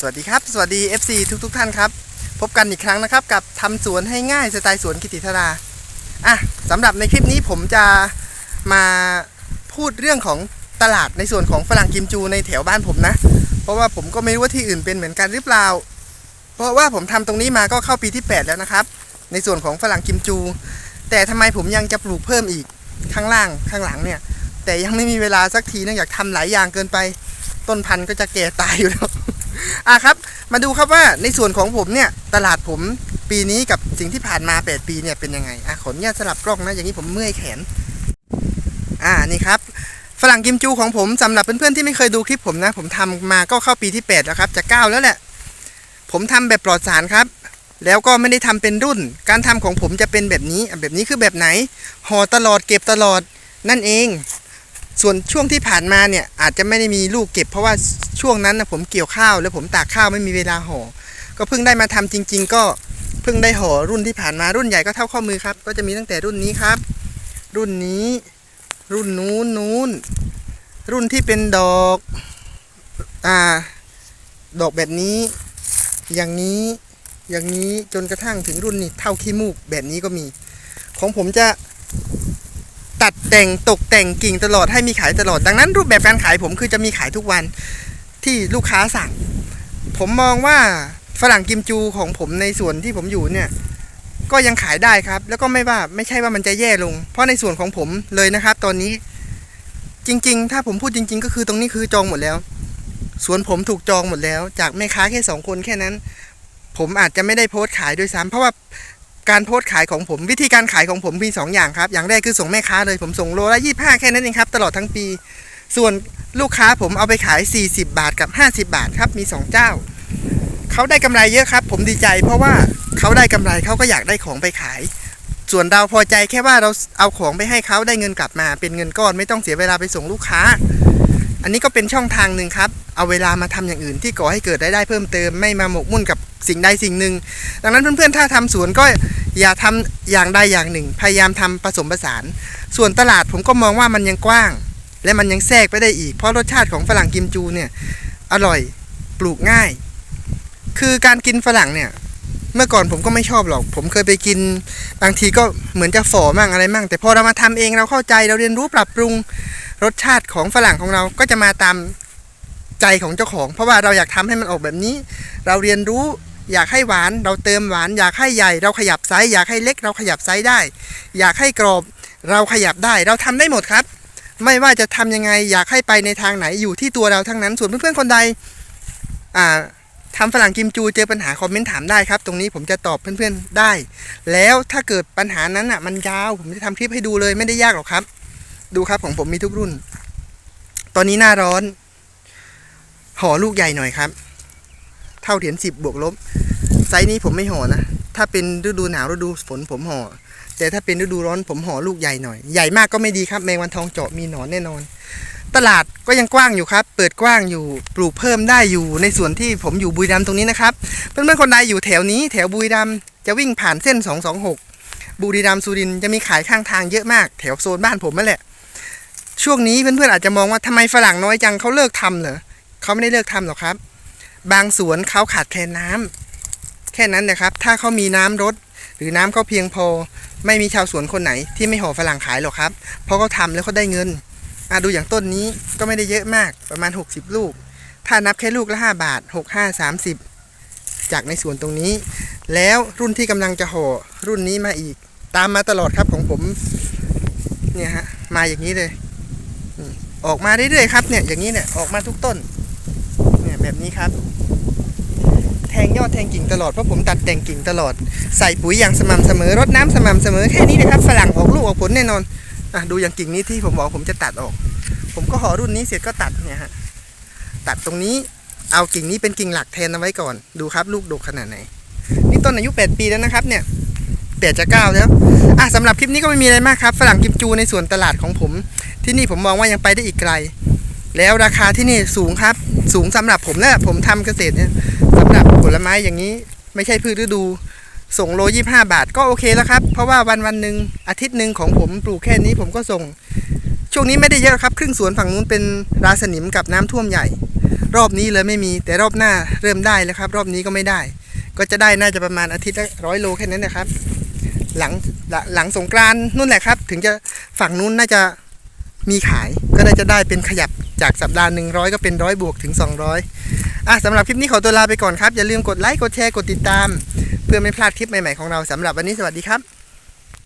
สวัสดีครับ สวัสดี FC ทุกทท่านครับ พบกันอีกครั้งนะครับ กับทำสวนให้ง่ายสไตล์สวนกิติธาราอะสำหรับในคลิปนี้ผมจะมาพูดเรื่องของตลาดในส่วนของฝรั่งกิมจูในแถวบ้านผมนะ เพราะว่าผมก็ไม่รู้ว่าที่อื่นเป็นเหมือนกันหรือเปล่า เพราะว่าผมทำตรงนี้มาก็เข้าปีที่ 8 แล้วนะครับ ในส่วนของฝรั่งกิมจู แต่ทำไมผมยังจะปลูกเพิ่มอีกข้างล่างข้างหลังเนี่ย แต่ยังไม่มีเวลาสักทีเนื่องจากทำหลายอย่างเกินไป ต้นพันธุ์ก็จะแก่ตายอยู่แล้ว อะครับ มาดูครับว่าในส่วนของผมเนี่ยตลาดผมปีนี้กับสิ่งที่ผ่านมา 8 ปีเนี่ยเป็นยังไงอะขออนุญาตสลับกล้องนะอย่างนี้ผมเมื่อยแขน อ่านี่ครับฝรั่งกิมจูของผมสำหรับเพื่อนๆที่ไม่เคยดูคลิปผมนะ ผมทำมาก็เข้าปีที่ 8 แล้วครับจะ9แล้วแหละ ผมทำแบบปลอดสารครับ แล้วก็ไม่ได้ทำเป็นรุ่น การทำของผมจะเป็นแบบนี้อะแบบนี้คือแบบไหนห่อตลอดเก็บตลอดนั่นเอง ส่วนช่วงที่ผ่านมาเนี่ยอาจจะไม่ได้มีลูกเก็บ เพราะว่าช่วงนั้นนะผมเกี่ยวข้าว แล้วผมตากข้าวไม่มีเวลาห่อก็เพิ่งได้มาทำจริง ๆ ก็เพิ่งได้ห่อรุ่นที่ผ่านมารุ่นใหญ่ก็เท่าข้อมือครับ ก็จะมีตั้งแต่รุ่นนี้ครับ รุ่นนี้ รุ่นนู้นนู้นรุ่นที่เป็นดอกอ่าดอกแบบนี้ อย่างนี้อย่างนี้จนกระทั่งถึงรุ่นนี้เท่าขี้มูกแบบนี้ก็มี ของผมจะ ตัดแต่งตกแต่งกิ่งตลอดให้มีขายตลอด ดังนั้นรูปแบบการขายผมคือจะมีขายทุกวันที่ลูกค้าสั่ง ผมมองว่าฝรั่งกิมจูของผมในส่วนที่ผมอยู่เนี่ย ก็ยังขายได้ครับ แล้วก็ไม่ว่าไม่ใช่ว่ามันจะแย่ลง เพราะในส่วนของผมเลยนะครับ ตอนนี้จริง ๆ ถ้าผมพูดจริง ๆ ก็คือตรงนี้คือจองหมดแล้ว สวนผมถูกจองหมดแล้ว จากแม่ค้าแค่สองคนแค่นั้น ผมอาจจะไม่ได้โพสต์ขายด้วยซ้ำเพราะว่า การโพสต์ขายของผมวิธีการขายของผมมี2ออย่างครับ อย่างแรกคือส่งแม่ค้าเลยผมส่งโลละ25 แค่นั้นเองครับตลอดทั้งปี ส่วนลูกค้าผมเอาไปขาย 40 บาทกับ 50 บาทครับมี 2 เจ้าเขาได้กำไรเยอะครับ ผมดีใจเพราะว่าเขาได้กำไรเขาก็อยากได้ของไปขาย ส่วนเราพอใจแค่ว่าเราเอาของไปให้เขาได้เงินกลับมา เป็นเงินก้อนไม่ต้องเสียเวลาไปส่งลูกค้า อันนี้ก็เป็นช่องทางหนึ่งครับ เอาเวลามาทำอย่างอื่นที่ก่อให้เกิดรายได้เพิ่มเติมไม่มาหมกมุ่นกับสิ่งใดสิ่งหนึ่ง ดังนั้นเพื่อนๆถ้าทำสวนก็อย่าทำอย่างใดอย่างหนึ่ง พยายามทำผสมผสาน ส่วนตลาดผมก็มองว่ามันยังกว้าง และมันยังแทรกไปได้อีก เพราะรสชาติของฝรั่งกิมจูเนี่ยอร่อยปลูกง่าย คือการกินฝรั่งเนี่ยเมื่อก่อนผมก็ไม่ชอบหรอก ผมเคยไปกิน บางทีก็เหมือนจะฝ่อมั่งอะไรมั่ง แต่พอเรามาทำเองเราเข้าใจเราเรียนรู้ปรับปรุง รสชาติของฝรั่งของเราก็จะมาตามใจของเจ้าของ เพราะว่าเราอยากทำให้มันออกแบบนี้ เราเรียนรู้อยากให้หวานเราเติมหวาน อยากให้ใหญ่ เราขยับไซส์อยากให้เล็กเราขยับไซส์ได้ อยากให้กรอบเราขยับได้ เราทำได้หมดครับ ไม่ว่าจะทำยังไงอยากให้ไปในทางไหนอยู่ที่ตัวเราทั้งนั้น ส่วนเพื่อนๆคนใดอ่าทำฝรั่งกิมจูเจอปัญหาคอมเมนต์ถามได้ครับ ตรงนี้ผมจะตอบเพื่อนๆได้ แล้วถ้าเกิดปัญหานั้นอะมันยาว ผมจะทำคลิปให้ดูเลยไม่ได้ยากหรอกครับ ดูครับของผมมีทุกรุ่น ตอนนี้หน้าร้อน ห่อลูกใหญ่หน่อยครับ เท่าเหรียญสิบบวกลบ ไซส์นี้ผมไม่ห่อนะ ถ้าเป็นฤดูหนาวฤดูฝนผมห่อ แต่ถ้าเป็นฤดูร้อนผมห่อลูกใหญ่หน่อย ใหญ่มากก็ไม่ดีครับ แมงวันทองเจาะมีหนอนแน่นอน ตลาดก็ยังกว้างอยู่ครับ เปิดกว้างอยู่ ปลูกเพิ่มได้อยู่ ในส่วนที่ผมอยู่บุรีรัมย์ตรงนี้นะครับ เพื่อนๆคนใดอยู่แถวนี้ แถวบุรีรัมย์จะวิ่งผ่านเส้น 226บุรีรัมย์สุรินทร์จะมีขายข้างทางเยอะมาก แถวโซนบ้านผมนั่นแหละ ช่วงนี้เพื่อนๆอาจจะมองว่าทำไมฝรั่งน้อยจังเขาเลิกทำเหรอเขาไม่ได้เลิกทำหรอกครับ บางสวนเขาขาดแคลนน้ำแค่นั้นนะครับ ถ้าเขามีน้ำรดหรือน้ำเขาเพียงพอ ไม่มีชาวสวนคนไหน ที่ไม่ห่อฝรั่งขายหรอกครับ เพราะเขาทำแล้วเขาได้เงินอะดูอย่างต้นนี้ก็ไม่ได้เยอะมากประมาณ 60 ลูก ถ้านับแค่ลูกละ5บาท 6 5 30 จากในสวนตรงนี้ แล้วรุ่นที่กำลังจะห่อรุ่นนี้มาอีก ตามมาตลอดครับของผม เนี่ยฮะ มาอย่างนี้เลย ออกมาเรื่อยๆครับเนี่ยอย่างนี้เนี่ยออกมาทุกต้นเนี่ยแบบนี้ครับ แทงยอดแทงกิ่งตลอดเพราะผมตัดแต่งกิ่งตลอดใส่ปุ๋ยอย่างสม่ำเสมอรดน้ำสม่ำเสมอแค่นี้นะครับฝรั่งออกลูกออกผลแน่นอนอะดูอย่างกิ่งนี้ที่ผมบอกผมจะตัดออก ผมก็ห่อรุ่นนี้เสร็จก็ตัดเนี่ยฮะตัดตรงนี้เอากิ่งนี้เป็นกิ่งหลักแทนเอาไว้ก่อน ดูครับลูกดกขนาดไหน นี่ต้นอายุ 8 ปีแล้วนะครับเนี่ย แปดจะเก้าแล้วอะสำหรับคลิปนี้ก็ไม่มีอะไรมากครับฝรั่งกิมจูในส่วนตลาดของผม ที่นี่ผมมองว่ายังไปได้อีกไกล แล้วราคาที่นี่สูงครับ สูงสำหรับผมและผมทำเกษตรเนี่ยสำหรับผลไม้อย่างนี้ ไม่ใช่พืชฤดูส่งโลยี่ห้าบาทก็โอเคแล้วครับ เพราะว่าวันวันหนึ่งอาทิตย์หนึ่งของผมปลูกแค่นี้ผมก็ส่ง ช่วงนี้ไม่ได้เยอะครับ ครึ่งสวนฝั่งนู้นเป็นราสนิมกับน้ำท่วมใหญ่ รอบนี้เลยไม่มีแต่รอบหน้าเริ่มได้แล้วครับ รอบนี้ก็ไม่ได้ ก็จะได้น่าจะประมาณอาทิตย์ละร้อยโลแค่นั้นนะครับ หลังหลังหลังสงกรานนู่นแหละครับ ถึงจะฝั่งนู้นน่าจะมีขายก็น่าจะได้เป็นขยับจากสัปดาห์หนึ่งร้อยก็เป็นร้อยบวกถึง 200อะสำหรับคลิปนี้ขอตัวลาไปก่อนครับ อย่าลืมกดไลค์กดแชร์กดติดตาม เพื่อไม่พลาดคลิปใหม่ๆของเราสำหรับวันนี้สวัสดีครับ